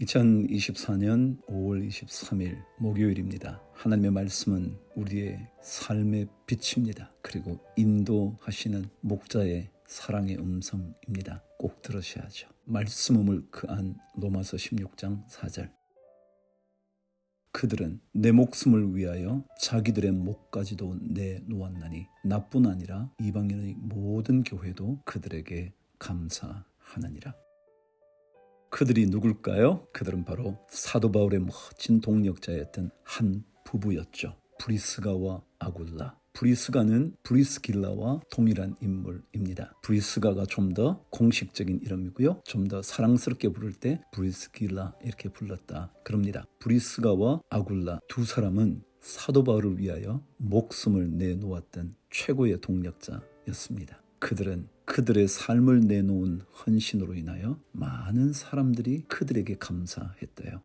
2024년 5월 23일 목요일입니다. 하나님의 말씀은 우리의 삶의 빛입니다. 그리고 인도하시는 목자의 사랑의 음성입니다. 꼭 들으셔야죠. 말씀음을 그안 로마서 16장 4절. 그들은 내 목숨을 위하여 자기들의 목까지도 내놓았나니 나뿐 아니라 이방인의 모든 교회도 그들에게 감사하느니라. 그들이 누굴까요? 그들은 바로 사도 바울의 멋진 동력자였던 한 부부였죠. 브리스가와 아굴라. 브리스가는 브리스길라와 동일한 인물입니다. 브리스가가 좀 더 공식적인 이름이고요. 좀 더 사랑스럽게 부를 때 브리스길라 이렇게 불렀다. 그럽니다. 브리스가와 아굴라 두 사람은 사도 바울을 위하여 목숨을 내놓았던 최고의 동력자였습니다. 그들은 그들의 삶을 내놓은 헌신으로 인하여 많은 사람들이 그들에게 감사했대요.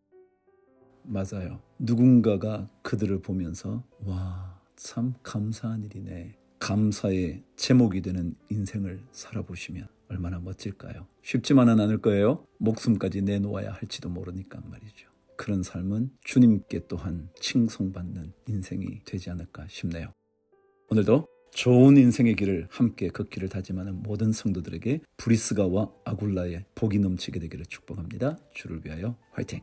맞아요. 누군가가 그들을 보면서 와, 참 감사한 일이네. 감사의 제목이 되는 인생을 살아보시면 얼마나 멋질까요? 쉽지만은 않을 거예요. 목숨까지 내놓아야 할지도 모르니까 말이죠. 그런 삶은 주님께 또한 칭송받는 인생이 되지 않을까 싶네요. 오늘도 좋은 인생의 길을 함께 걷기를 다짐하는 모든 성도들에게 브리스가와 아굴라의 복이 넘치게 되기를 축복합니다. 주를 위하여 화이팅!